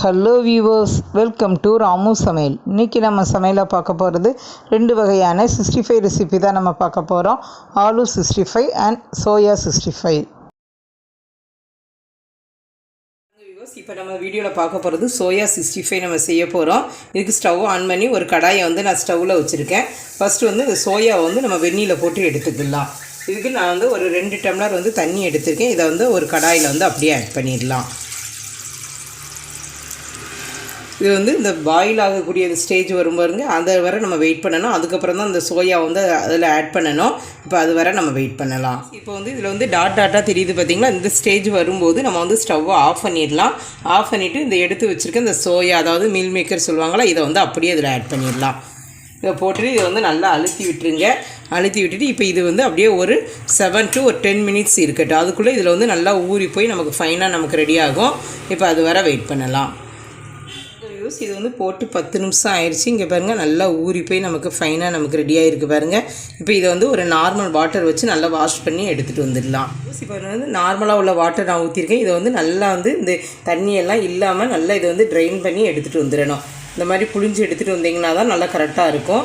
Hello viewers welcome to Ramu சமையல் இன்றைக்கி நம்ம சமையலில் பார்க்க போகிறது ரெண்டு வகையான சிக்ஸ்டி ஃபைவ் ரெசிபி தான் நம்ம பார்க்க போகிறோம் aloo sixty five and soya sixty five இப்போ நம்ம வீடியோவில் பார்க்க போகிறது சோயா சிக்ஸ்டி ஃபைவ் நம்ம செய்ய போகிறோம் இதுக்கு ஸ்டவ் ஆன் பண்ணி ஒரு கடாயை வந்து நான் ஸ்டவ்வில் வச்சுருக்கேன். ஃபஸ்ட்டு வந்து இந்த சோயாவை வந்து நம்ம வெந்நியில் போட்டு எடுத்துக்கலாம். இதுக்கு நான் வந்து ஒரு ரெண்டு டம்ளர் வந்து தண்ணி எடுத்திருக்கேன். இதை வந்து ஒரு கடாயில் வந்து அப்படியே ஆட் பண்ணிடலாம். இது வந்து இந்த பாயில் ஆகக்கூடிய ஸ்டேஜ் வரும் பாருங்க. அதை வரை நம்ம வெயிட் பண்ணணும். அதுக்கப்புறம் தான் இந்த சோயா வந்து அதில் ஆட் பண்ணணும். இப்போ அது வரை நம்ம வெயிட் பண்ணலாம். இப்போ வந்து இதில் வந்து டாட் டாட்டாக தெரியுது பார்த்தீங்களா இந்த ஸ்டேஜ் வரும்போது நம்ம வந்து ஸ்டவ்வை ஆஃப் பண்ணிடலாம். ஆஃப் பண்ணிவிட்டு இந்த எடுத்து வச்சுருக்க இந்த சோயா அதாவது மில் மேக்கர் சொல்லுவாங்களா இதை வந்து அப்படியே இதில் ஆட் பண்ணிடலாம். இதை போட்டுட்டு இதை வந்து நல்லா அழுத்தி விட்டுருங்க. அழுத்தி விட்டுட்டு இப்போ இது வந்து அப்படியே ஒரு செவன் டு ஒரு டென் மினிட்ஸ் இருக்கட்டும். அதுக்குள்ளே இதில் வந்து நல்லா ஊறி போய் நமக்கு ஃபைனாக நமக்கு ரெடி ஆகும். இப்போ அது வரை வெயிட் பண்ணலாம். யூஸ் இது வந்து போட்டு பத்து நிமிஷம் ஆயிடுச்சு இங்கே பாருங்கள் நல்லா ஊறி போய் நமக்கு ஃபைனாக நமக்கு ரெடியாக இருக்குது பாருங்கள் இப்போ இதை வந்து ஒரு நார்மல் வாட்டர் வச்சு நல்லா வாஷ் பண்ணி எடுத்துகிட்டு வந்துடலாம். இப்போ வந்து நார்மலாக உள்ள வாட்டர் நான் ஊற்றிருக்கேன் இதை வந்து நல்லா வந்து இந்த தண்ணியெல்லாம் இல்லாமல் நல்லா இதை வந்து ட்ரைன் பண்ணி எடுத்துகிட்டு வந்துடணும். இந்த மாதிரி புளிஞ்சு எடுத்துகிட்டு வந்தீங்கன்னா தான் நல்லா கரெக்டாக இருக்கும்.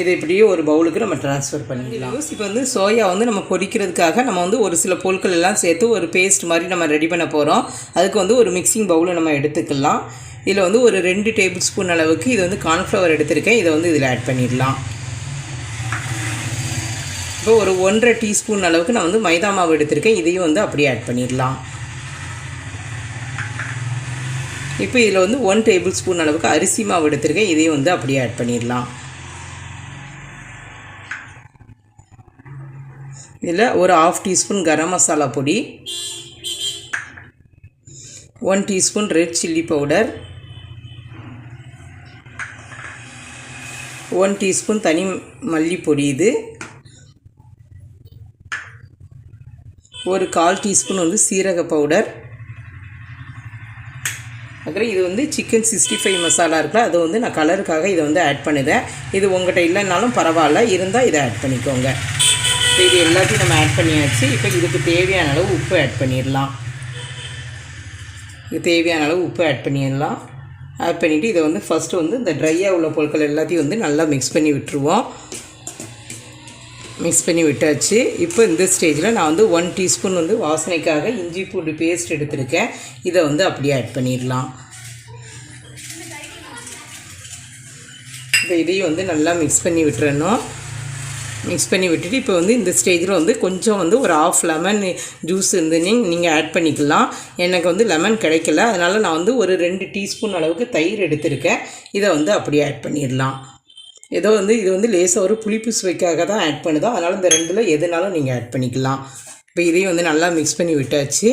இது இப்படியே ஒரு பவுலுக்கு நம்ம ட்ரான்ஸ்ஃபர் பண்ணிக்கலாம் இப்போ வந்து சோயா வந்து நம்ம பொரிக்கிறதுக்காக நம்ம வந்து ஒரு சில பொருட்கள் எல்லாம் சேர்த்து ஒரு பேஸ்ட் மாதிரி நம்ம ரெடி பண்ண போகிறோம் அதுக்கு வந்து ஒரு மிக்சிங் பவுலை நம்ம எடுத்துக்கலாம். இதில் வந்து ஒரு ரெண்டு டேபிள் ஸ்பூன் அளவுக்கு இது வந்து கார்ன்ஃப்ளவர் எடுத்திருக்கேன். இதை வந்து இதில் ஆட் பண்ணிடலாம். இப்போ ஒரு ஒன்றரை டீஸ்பூன் அளவுக்கு நான் வந்து மைதா மாவு எடுத்திருக்கேன். இதையும் வந்து அப்படியே ஆட் பண்ணிடலாம். இப்போ இதில் வந்து ஒன் டேபிள் ஸ்பூன் அளவுக்கு அரிசி மாவு எடுத்திருக்கேன். இதையும் வந்து அப்படியே ஆட் பண்ணிடலாம். இதில் ஒரு ஆஃப் டீஸ்பூன் கரம் மசாலா பொடி one teaspoon red chilli powder one teaspoon தனி மல்லிப்பொடி இது. ஒரு கால் டீஸ்பூன் வந்து சீரக பவுடர். அப்புறம் இது வந்து சிக்கன் சிக்ஸ்டி ஃபைவ் மசாலா இருக்குல்ல அது வந்து நான் கலருக்காக இதை வந்து ஆட் பண்ணுதேன். இது உங்கள்கிட்ட இல்லைனாலும் பரவாயில்ல இருந்தால் இதை ஆட் பண்ணிக்கோங்க. இப்போ இது எல்லாத்தையும் நம்ம ஆட் பண்ணியாச்சு. இப்போ இதுக்கு தேவையான அளவு உப்பு ஆட் பண்ணிடலாம் இது தேவையான அளவு உப்பு ஆட் பண்ணிடலாம் ஆட் பண்ணிவிட்டு இதை வந்து ஃபஸ்ட்டு வந்து இந்த ட்ரையாக உள்ள பொருட்கள் எல்லாத்தையும் வந்து நல்லா மிக்ஸ் பண்ணி விட்டுருவோம். மிக்ஸ் பண்ணி விட்டாச்சு. இப்போ இந்த ஸ்டேஜில் நான் வந்து ஒன் டீஸ்பூன் வந்து வாசனைக்காக இஞ்சி பூண்டு பேஸ்ட் எடுத்திருக்கேன். இதை வந்து அப்படியே ஆட் பண்ணிடலாம். இப்போ இதையும் வந்து நல்லா மிக்ஸ் பண்ணி விட்டுறணும். மிக்ஸ் பண்ணி விட்டுட்டு இப்போ வந்து இந்த ஸ்டேஜில் வந்து கொஞ்சம் வந்து ஒரு ஆஃப் லெமன் ஜூஸ் இருந்து நீங்கள் ஆட் பண்ணிக்கலாம். எனக்கு வந்து லெமன் கிடைக்கல. அதனால் நான் வந்து ஒரு ரெண்டு டீஸ்பூன் அளவுக்கு தயிர் எடுத்திருக்கேன். இதை வந்து அப்படியே ஆட் பண்ணிடலாம். ஏதோ வந்து இது வந்து லேசாக ஒரு புளிப்பு சுவைக்காக தான் ஆட் பண்ணுதோ? அதனால் இந்த ரெண்டில் எதுனாலும் நீங்கள் ஆட் பண்ணிக்கலாம். இப்போ இதையும் வந்து நல்லா மிக்ஸ் பண்ணி விட்டாச்சு.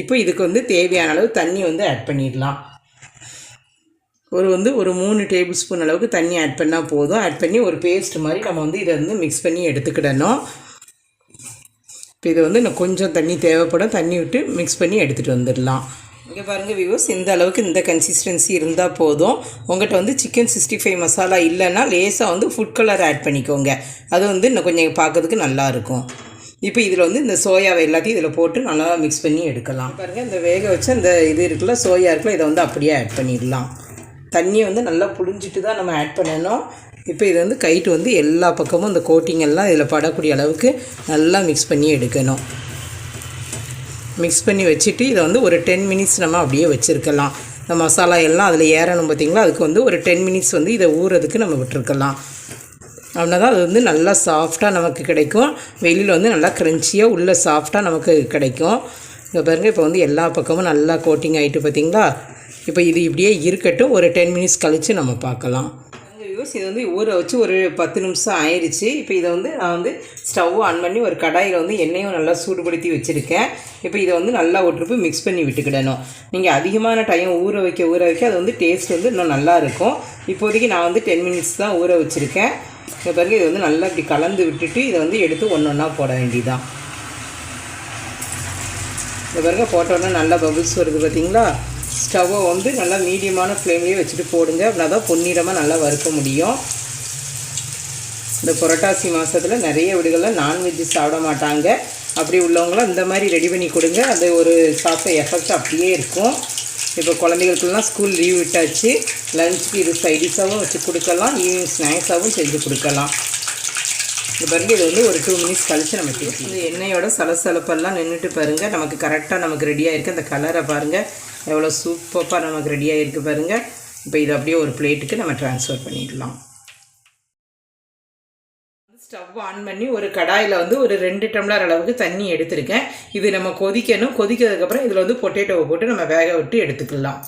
இப்போ இதுக்கு வந்து தேவையான அளவு தண்ணி வந்து ஆட் பண்ணிடலாம். ஒரு வந்து ஒரு மூணு டேபிள் ஸ்பூன் அளவுக்கு தண்ணி ஆட் பண்ணால் போதும். ஆட் பண்ணி ஒரு பேஸ்ட் மாதிரி நம்ம வந்து இதை வந்து மிக்ஸ் பண்ணி எடுத்துக்கிடணும். இப்போ இதை வந்து இன்னும் கொஞ்சம் தண்ணி தேவைப்படும். தண்ணி விட்டு மிக்ஸ் பண்ணி எடுத்துகிட்டு வந்துடலாம். இங்கே பாருங்கள் வியூஸ் இந்த அளவுக்கு இந்த கன்சிஸ்டன்சி இருந்தால் போதும். உங்கள்கிட்ட வந்து சிக்கன் சிக்ஸ்டி ஃபைவ் மசாலா இல்லைன்னா லேசாக வந்து ஃபுட் கலர் ஆட் பண்ணிக்கோங்க. அது வந்து இன்னும் கொஞ்சம் பார்க்கறதுக்கு நல்லாயிருக்கும் இப்போ இதில் வந்து இந்த சோயாவை எல்லாத்தையும் இதில் போட்டு நல்லா மிக்ஸ் பண்ணி எடுக்கலாம். பாருங்கள் இந்த வேக வச்ச இந்த இது இருக்குல்ல சோயா இருக்குல்ல இதை வந்து அப்படியே ஆட் பண்ணிடலாம். தண்ணியை வந்து நல்லா புழிஞ்சிட்டு தான் நம்ம ஆட் பண்ணணும். இப்போ இது வந்து கைட்டு வந்து எல்லா பக்கமும் இந்த கோட்டிங் எல்லாம் இதில் படக்கூடிய அளவுக்கு நல்லா மிக்ஸ் பண்ணி எடுக்கணும். மிக்ஸ் பண்ணி வச்சுட்டு இதை வந்து ஒரு டென் மினிட்ஸ் நம்ம அப்படியே வச்சுருக்கலாம். இந்த மசாலா எல்லாம் அதில் ஏறணும் பார்த்திங்களா? அதுக்கு வந்து ஒரு டென் மினிட்ஸ் வந்து இதை ஊறதுக்கு நம்ம விட்டுருக்கலாம். அப்படின்னா தான் அது வந்து நல்லா சாஃப்டாக நமக்கு கிடைக்கும். வெளியில் வந்து நல்லா க்ரன்ச்சியாக உள்ளே சாஃப்டாக நமக்கு கிடைக்கும். இங்கே பாருங்கள் இப்போ வந்து எல்லா பக்கமும் நல்லா கோட்டிங் ஆகிட்டு பார்த்திங்களா? இப்போ இது இப்படியே இருக்கட்டும். ஒரு டென் மினிட்ஸ் கழித்து நம்ம பார்க்கலாம். யூஸ் இது வந்து ஊற வச்சு ஒரு பத்து நிமிஷம் ஆயிடுச்சு இப்போ இதை வந்து நான் வந்து ஸ்டவ் ஆன் பண்ணி ஒரு கடாயில் வந்து எண்ணெயும் நல்லா சூடுபடுத்தி வச்சுருக்கேன். இப்போ இதை வந்து நல்லா ஒட்டுப்பு மிக்ஸ் பண்ணி விட்டுக்கிடணும். நீங்கள் அதிகமான டைம் ஊற வைக்க ஊற வைக்க அது வந்து டேஸ்ட் வந்து இன்னும் நல்லா இருக்கும். இப்போதைக்கு நான் வந்து டென் மினிட்ஸ் தான் ஊற வச்சுருக்கேன். இப்போ பிறகு இது வந்து நல்லா இப்படி கலந்து விட்டுட்டு இதை வந்து எடுத்து ஒன்று ஒன்றா போட வேண்டியதான் இந்த பிறகு போட்டோன்னா நல்லா பபுள்ஸ் வருது பார்த்தீங்களா ஸ்டவ்வை வந்து நல்லா மீடியமான ஃப்ளேம்லேயே வச்சுட்டு போடுங்க. அப்படின்னா தான் பொன்னிறமாக நல்லா வறுக்க முடியும். இந்த புரட்டாசி மாதத்தில் நிறைய வீடுகளில் நான்வெஜ் சாப்பிட மாட்டாங்க. அப்படி உள்ளவங்களாம் இந்த மாதிரி ரெடி பண்ணி கொடுங்க. அது ஒரு சாப்பிட்ட எஃபெக்ட் அப்படியே இருக்கும். இப்போ குழந்தைகளுக்கெல்லாம் ஸ்கூல் லீவ் விட்டாச்சு. லஞ்சுக்கு இது சைடிஷாகவும் வச்சு கொடுக்கலாம். ஈவினிங் ஸ்நாக்ஸாகவும் செஞ்சு கொடுக்கலாம். இது பாருங்க இது வந்து ஒரு டூ மினிட்ஸ் கழிச்சு நம்ம திருப்பி இந்த எண்ணெயோட சலசலப்பெல்லாம் நின்றுட்டு பாருங்கள் நமக்கு கரெக்டாக நமக்கு ரெடியாக இருக்குது அந்த கலரை பாருங்கள் எவ்வளோ சூப்பராக நமக்கு ரெடியாக இருக்குது பாருங்கள் இப்போ இது அப்படியே ஒரு பிளேட்டுக்கு நம்ம ட்ரான்ஸ்ஃபர் பண்ணிடலாம். ஸ்டவ் ஆன் பண்ணி ஒரு கடாயில் வந்து ஒரு ரெண்டு டம்ளர் அளவுக்கு தண்ணி எடுத்திருக்கேன். இது நம்ம கொதிக்கணும். கொதிக்கிறதுக்கப்புறம் இதில் வந்து பொட்டேட்டோவை போட்டு நம்ம வேக விட்டு எடுத்துக்கலாம்.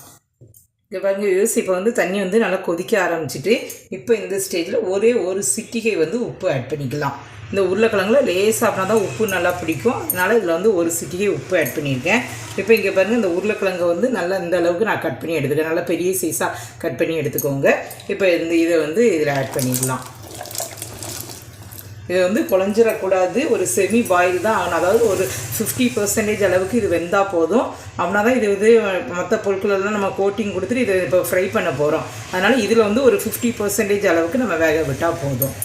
இங்கே பாருங்க யூஸ் இப்போ வந்து தண்ணி வந்து நல்லா கொதிக்க ஆரம்பிச்சிட்டு இப்போ இந்த ஸ்டேஜில் ஒரே ஒரு சிட்டிகை வந்து உப்பு ஆட் பண்ணிக்கலாம். இந்த உருளைக்கிழங்குல லேசாக தான் உப்பு நல்லா பிடிக்கும். அதனால் இதில் வந்து ஒரு சிட்டிகை உப்பு ஆட் பண்ணியிருக்கேன். இப்போ இங்கே பாருங்கள் இந்த உருளைக்கிழங்கை வந்து நல்லா இந்த அளவுக்கு நான் கட் பண்ணி எடுத்துக்கிறேன். நல்லா பெரிய சைஸாக கட் பண்ணி எடுத்துக்கோங்க. இப்போ இந்த இதை வந்து இதில் ஆட் பண்ணிடலாம் இது வந்து குழஞ்சிடக்கூடாது ஒரு செமி பாயில் தான் ஆகணும். அதாவது ஒரு ஃபிஃப்டி பர்சன்டேஜ் அளவுக்கு இது வெந்தால் போதும். அப்படின்னா தான் இது வந்து மற்ற பொருட்களெல்லாம் நம்ம கோட்டிங் கொடுத்துட்டு இதை இப்போ ஃப்ரை பண்ண போகிறோம் அதனால் இதில் வந்து ஒரு ஃபிஃப்டி பர்சன்டேஜ் அளவுக்கு நம்ம வேக விட்டால் போதும்.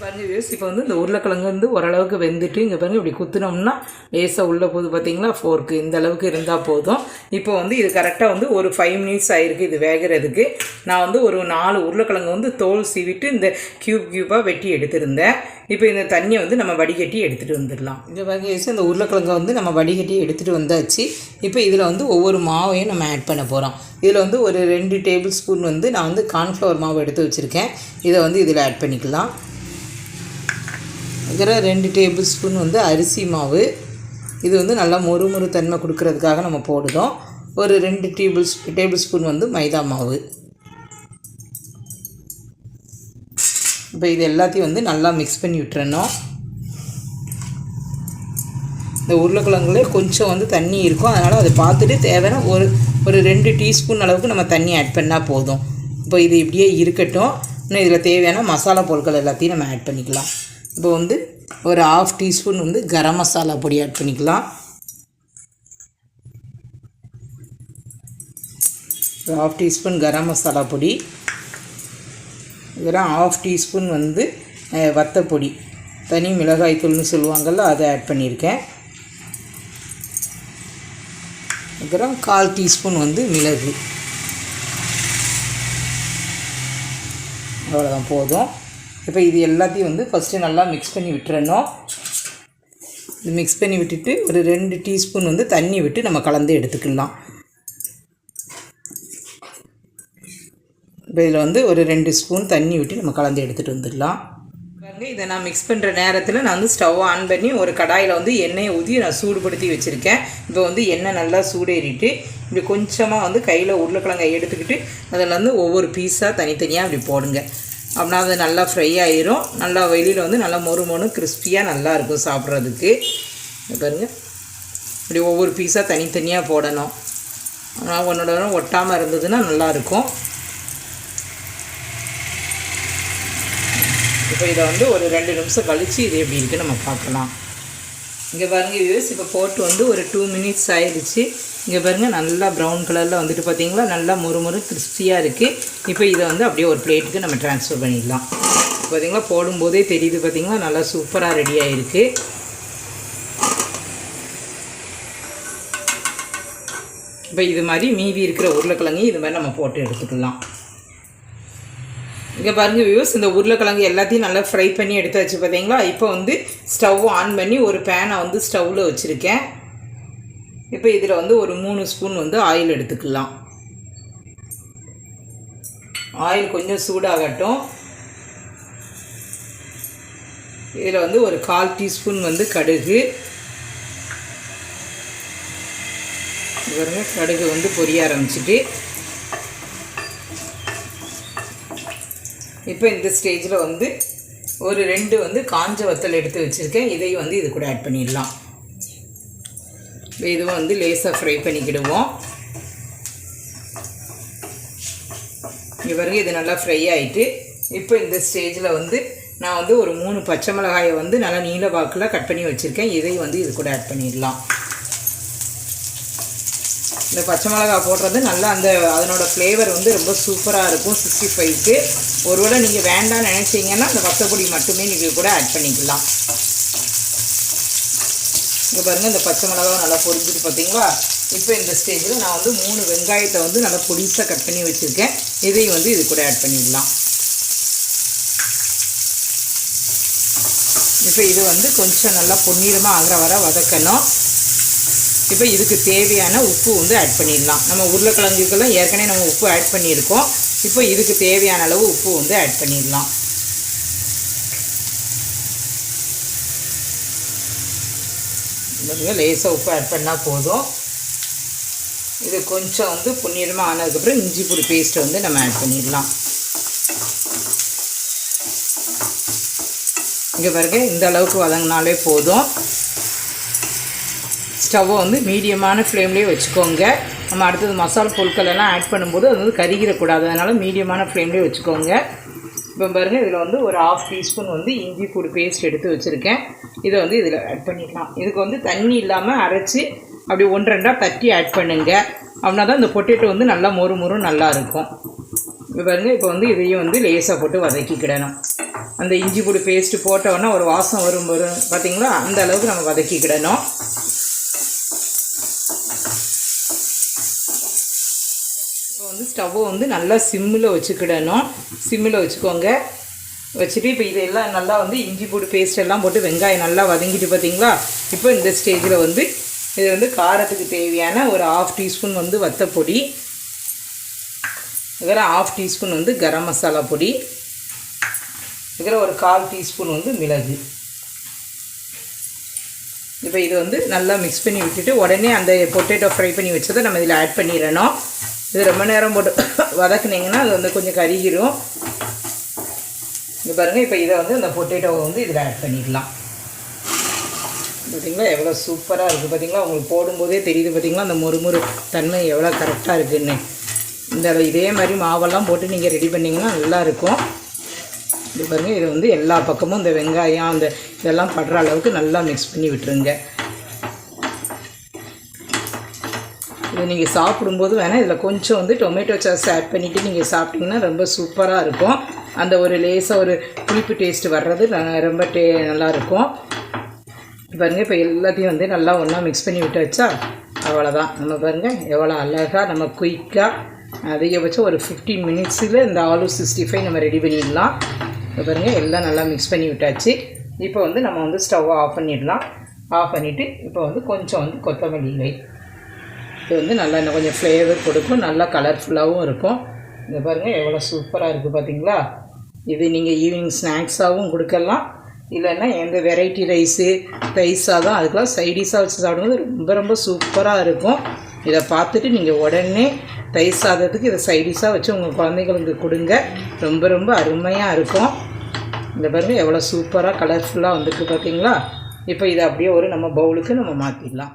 பாருங்கள் வியூஸ் இப்போ வந்து இந்த உருளைக்கிழங்கு வந்து ஓரளவுக்கு வெந்துட்டு இங்கே பாருங்கள் இப்படி குத்துனோம்னா லேசாக உள்ள போகுது பார்த்தீங்களா ஃபோர்க்கு இந்த அளவுக்கு இருந்தால் போதும். இப்போ வந்து இது கரெக்டாக வந்து ஒரு ஃபைவ் மினிட்ஸ் ஆகிருக்கு இது வேகிறதுக்கு. நான் வந்து ஒரு நாலு உருளைக்கிழங்கு வந்து தோல் சீவிட்டு இந்த க்யூப் க்யூப்பாக வெட்டி எடுத்திருந்தேன். இப்போ இந்த தண்ணியை வந்து நம்ம வடிகட்டி எடுத்துகிட்டு வந்துடலாம். இங்கே பாருங்க இந்த உருளைக்கிழங்கை வந்து நம்ம வடிகட்டி எடுத்துகிட்டு வந்தாச்சு. இப்போ இதில் வந்து ஒவ்வொரு மாவையும் நம்ம ஆட் பண்ண போகிறோம் இதில் வந்து ஒரு ரெண்டு டேபிள் ஸ்பூன் வந்து நான் வந்து கார்ன்ஃப்ளவர் மாவு எடுத்து வச்சுருக்கேன். இதை வந்து இதில் ஆட் பண்ணிக்கலாம். இருக்கிற ரெண்டு டேபிள் ஸ்பூன் வந்து அரிசி மாவு. இது வந்து நல்லா மொறு மொறு தன்மை கொடுக்கறதுக்காக நம்ம போடுதோம் ஒரு ரெண்டு டேபிள் டேபிள் ஸ்பூன் வந்து மைதா மாவு. இப்போ இது எல்லாத்தையும் வந்து நல்லா மிக்ஸ் பண்ணி விட்டுறணும். இந்த உருளைக்கிழங்குல கொஞ்சம் வந்து தண்ணி இருக்கும். அதனால் அதை பார்த்துட்டு தேவையான ஒரு ஒரு ரெண்டு டீஸ்பூன் அளவுக்கு நம்ம தண்ணி ஆட் பண்ணால் போதும். இப்போ இது இப்படியே இருக்கட்டும். இன்னும் இதில் தேவையான மசாலா பொருட்கள் எல்லாத்தையும் நம்ம ஆட் பண்ணிக்கலாம். இப்போ வந்து ஒரு ஆஃப் டீஸ்பூன் வந்து கரம் மசாலா பொடி ஆட் பண்ணிக்கலாம். ஒரு ஆஃப் டீஸ்பூன் கரம் மசாலா பொடி. இதெல்லாம் ஆஃப் டீஸ்பூன் வந்து வத்தப்பொடி. தனி மிளகாய் தூள்னு சொல்லுவாங்கள்ல அதை ஆட் பண்ணியிருக்கேன். அப்புறம் கால் டீஸ்பூன் வந்து மிளகு. அவ்வளோதான் போதும். இப்போ இது எல்லாத்தையும் வந்து ஃபஸ்ட்டு நல்லா மிக்ஸ் பண்ணி விட்டுறணும். இது மிக்ஸ் பண்ணி விட்டுட்டு ஒரு ரெண்டு டீஸ்பூன் வந்து தண்ணி விட்டு நம்ம கலந்து எடுத்துக்கலாம். இப்போ இதில் வந்து ஒரு ரெண்டு ஸ்பூன் தண்ணி விட்டு நம்ம கலந்து எடுத்துகிட்டு வந்துடலாம். பாருங்க இதை நான் மிக்ஸ் பண்ணுற நேரத்தில் நான் வந்து ஸ்டவ் ஆன் பண்ணி ஒரு கடாயில் வந்து எண்ணெயை ஊற்றி நான் சூடுபடுத்தி வச்சுருக்கேன். இப்போ வந்து எண்ணெய் நல்லா சூடேறிட்டு இப்படி கொஞ்சமாக வந்து கையில் உருளைக்கிழங்கை எடுத்துக்கிட்டு அதில் வந்து ஒவ்வொரு பீஸாக தனித்தனியாக அப்படி போடுங்க. அப்படின்னா அது நல்லா ஃப்ரை ஆயிரும். நல்லா வெளியில் வந்து நல்லா மொறு மொறு கிறிஸ்பியாக நல்லாயிருக்கும் சாப்பிட்றதுக்கு. பாருங்கள் பாருங்க. இப்படி ஒவ்வொரு பீஸாக தனித்தனியாக போடணும். ஆனால் ஒன்றோட ஒட்டாமல் இருந்ததுன்னா நல்லாயிருக்கும் இப்போ இதை வந்து ஒரு ரெண்டு நிமிஷம் கழித்து இது எப்படி இருக்குது நம்ம பார்க்கலாம். இங்கே பாருங்க வியூஸ் இப்போ போட்டு வந்து ஒரு டூ மினிட்ஸ் ஆயிடுச்சு. இங்கே பாருங்கள் நல்லா ப்ரௌன் கலரில் வந்துட்டு பார்த்தீங்களா? நல்லா மொறு மொறு கிறிஸ்பியாக இருக்குது இப்போ இதை வந்து அப்படியே ஒரு பிளேட்டுக்கு நம்ம ட்ரான்ஸ்ஃபர் பண்ணிடலாம். பார்த்தீங்களா போடும்போதே தெரியுது பார்த்தீங்களா? நல்லா சூப்பராக ரெடி ஆகிருக்கு இப்போ இது மாதிரி மீதி இருக்கிற உருளைக்கிழங்கு இது மாதிரி நம்ம போட்டு எடுத்துக்கலாம். இங்கே பாருங்க வியூஸ் இந்த உருளைக்கிழங்கு எல்லாத்தையும் நல்லா ஃப்ரை பண்ணி எடுத்து வச்சு பார்த்தீங்களா இப்போ வந்து ஸ்டவ் ஆன் பண்ணி ஒரு பேனை வந்து ஸ்டவ்வில் வச்சுருக்கேன். இப்போ இதில் வந்து ஒரு மூணு ஸ்பூன் வந்து ஆயில் எடுத்துக்கலாம். ஆயில் கொஞ்சம் சூடாகட்டும். இதில் வந்து ஒரு கால் டீஸ்பூன் வந்து கடுகு. பாருங்க கடுகு வந்து பொரிய ஆரம்பிச்சிட்டு இப்போ இந்த ஸ்டேஜில் வந்து ஒரு ரெண்டு வந்து காஞ்ச வத்தல் எடுத்து வச்சுருக்கேன். இதையும் வந்து இது கூட ஆட் பண்ணிடலாம். இதுவும் வந்து லேசாக ஃப்ரை பண்ணிக்கிடுவோம். இவருக்கு இது நல்லா ஃப்ரை ஆகிட்டு இப்போ இந்த ஸ்டேஜில் வந்து நான் வந்து ஒரு மூணு பச்சை மிளகாயை வந்து நல்லா நீல வாக்கில் கட் பண்ணி வச்சுருக்கேன். இதையும் வந்து இது கூட ஆட் பண்ணிடலாம். இந்த பச்சை மிளகா போடுறது நல்லா அந்த அதனோட ஃப்ளேவர் வந்து ரொம்ப சூப்பராக இருக்கும் சிக்ஸ்டி ஃபைவ்க்கு ஒருவேளை நீங்கள் வேண்டாம்னு நினச்சிங்கன்னா அந்த வத்தப்பொடி மட்டுமே நீங்கள் கூட ஆட் பண்ணிக்கலாம். இங்கே பாருங்கள் இந்த பச்சை மிளகாவும் நல்லா பொரிஞ்சுட்டு பார்த்தீங்களா இப்போ இந்த ஸ்டேஜில் நான் வந்து மூணு வெங்காயத்தை வந்து நல்லா பொடிசாக கட் பண்ணி வச்சுருக்கேன். இதையும் வந்து இது கூட ஆட் பண்ணிடலாம். இப்போ இது வந்து கொஞ்சம் நல்லா பொன்னிறமாக ஆகிற வர வதக்கணும். இப்போ இதுக்கு தேவையான உப்பு வந்து ஆட் பண்ணிடலாம். நம்ம உருளைக்கிழங்குக்கெல்லாம் ஏற்கனவே நம்ம உப்பு ஆட் பண்ணியிருக்கோம். இப்போ இதுக்கு தேவையான அளவு உப்பு வந்து ஆட் பண்ணிடலாம். லேசாக உப்பு ஆட் பண்ணால் போதும். இது கொஞ்சம் வந்து புண்ணியமாக ஆனதுக்கப்புறம் இஞ்சி பொடி பேஸ்ட்டை வந்து நம்ம ஆட் பண்ணிடலாம். இங்கே பாருங்க இந்த அளவுக்கு வதங்கினாலே போதும். ஸ்டவ்வை வந்து மீடியமான ஃப்ளேம்லேயே வச்சுக்கோங்க. நம்ம அடுத்தது மசாலா பொருட்கள் எல்லாம் ஆட் பண்ணும்போது அது வந்து கருகிடக்கூடாது. அதனால் மீடியமான ஃப்ளேம்லேயே வச்சுக்கோங்க. இப்போ பாருங்கள் இதில் வந்து ஒரு ஆஃப் டீஸ்பூன் வந்து இஞ்சி பூடு பேஸ்ட் எடுத்து வச்சுருக்கேன். இதை வந்து இதில் ஆட் பண்ணிக்கலாம். இதுக்கு வந்து தண்ணி இல்லாமல் அரைச்சி அப்படி ஒன்று ரெண்டாக தட்டி ஆட் பண்ணுங்கள் அப்படின்னா தான் இந்த பொட்டேட்டோ வந்து நல்லா மொறு மொறு நல்லா இருக்கும். இப்போ பாருங்கள் இப்போ வந்து இதையும் வந்து லேசாக போட்டு வதக்கிக்கிடணும். அந்த இஞ்சி பூடு பேஸ்ட்டு போட்டோன்னா ஒரு வாசம் வரும் வரும் பார்த்திங்களா அந்த அளவுக்கு நம்ம வதக்கிக்கிடணும் இப்போ வந்து ஸ்டவ்வை வந்து நல்லா சிம்மில் வச்சுக்கிடணும். சிம்மில் வச்சுக்கோங்க. வச்சுட்டு இப்போ இதெல்லாம் நல்லா வந்து இஞ்சி பூடி பேஸ்ட் எல்லாம் போட்டு வெங்காயம் நல்லா வதங்கிட்டு பார்த்தீங்களா இப்போ இந்த ஸ்டேஜில் வந்து இது வந்து காரத்துக்கு தேவையான ஒரு ஆஃப் டீஸ்பூன் வந்து வத்தப்பொடி. இதில் ஆஃப் டீஸ்பூன் வந்து கரம் மசாலா பொடி. இதில் ஒரு கால் டீஸ்பூன் வந்து மிளகு. இப்போ இது வந்து நல்லா மிக்ஸ் பண்ணி விட்டுட்டு உடனே அந்த பொட்டேட்டோ ஃப்ரை பண்ணி வச்சதை நம்ம இதில் ஆட் பண்ணிடணும். இது ரொம்ப நேரம் போட்டு வதக்குனீங்கன்னா அது வந்து கொஞ்சம் கருகிரும். இங்கே பாருங்கள் இப்போ இதை வந்து அந்த பொட்டேட்டோவை வந்து இதில் ஆட் பண்ணிடலாம் பார்த்திங்களா எவ்வளோ சூப்பராக இருக்குது பார்த்தீங்களா உங்களுக்கு போடும்போதே தெரியுது பார்த்தீங்களா அந்த முறுமுறு தன்மை எவ்வளோ கரெக்டாக இருக்குதுன்னு இந்த இதே மாதிரி மாவெல்லாம் போட்டு நீங்கள் ரெடி பண்ணிங்கன்னா நல்லாயிருக்கும் இது பாருங்கள் இதை வந்து எல்லா பக்கமும் இந்த வெங்காயம் அந்த இதெல்லாம் படுற அளவுக்கு நல்லா மிக்ஸ் பண்ணி விட்டுருங்க. இது நீங்கள் சாப்பிடும்போது வேணால் இதில் கொஞ்சம் வந்து டொமேட்டோ சாஸ் ஆட் பண்ணிவிட்டு நீங்கள் சாப்பிட்டிங்கன்னா ரொம்ப சூப்பராக இருக்கும். அந்த ஒரு லேசாக ஒரு புளிப்பு டேஸ்ட் வர்றது ரொம்ப டே நல்லாயிருக்கும் பாருங்கள் இப்போ எல்லாத்தையும் வந்து நல்லா ஒன்றா மிக்ஸ் பண்ணி விட்டாச்சா? அவ்வளோதான் நம்ம பாருங்கள் எவ்வளோ அழகாக நம்ம குயிக்காக அதிகபட்சம் ஒரு ஃபிஃப்டீன் மினிட்ஸில் இந்த ஆலு சிக்ஸ்டி ஃபைவ் நம்ம ரெடி பண்ணிடலாம். இப்போ பாருங்கள் எல்லாம் நல்லா மிக்ஸ் பண்ணி விட்டாச்சு. இப்போ வந்து நம்ம வந்து ஸ்டவ்வை ஆஃப் பண்ணிடலாம். ஆஃப் பண்ணிவிட்டு இப்போ வந்து கொஞ்சம் வந்து கொத்தமல்லி இது வந்து நல்லா இன்னும் கொஞ்சம் ஃப்ளேவர் கொடுக்கும். நல்லா கலர்ஃபுல்லாகவும் இருக்கும். இந்த பாருங்கள் எவ்வளோ சூப்பராக இருக்குது பார்த்தீங்களா இது நீங்கள் ஈவினிங் ஸ்நாக்ஸாகவும் கொடுக்கலாம். இல்லைன்னா எந்த வெரைட்டி ரைஸு ரைஸ் சாதம் அதுக்கெல்லாம் சைடிஷாக வச்சு சாப்பிடும்போது ரொம்ப ரொம்ப சூப்பராக இருக்கும். இதை பார்த்துட்டு நீங்கள் உடனே தயிர் சாதத்துக்கு இதை சைடிஷாக வச்சு உங்கள் குழந்தைங்களுக்கு கொடுங்க. ரொம்ப ரொம்ப அருமையாக இருக்கும். இந்த பாருங்கள் எவ்வளோ சூப்பராக கலர்ஃபுல்லாக வந்துருக்கு பார்த்தீங்களா இப்போ இதை அப்படியே ஒரு நம்ம பவுலுக்கு நம்ம மாற்றிடலாம்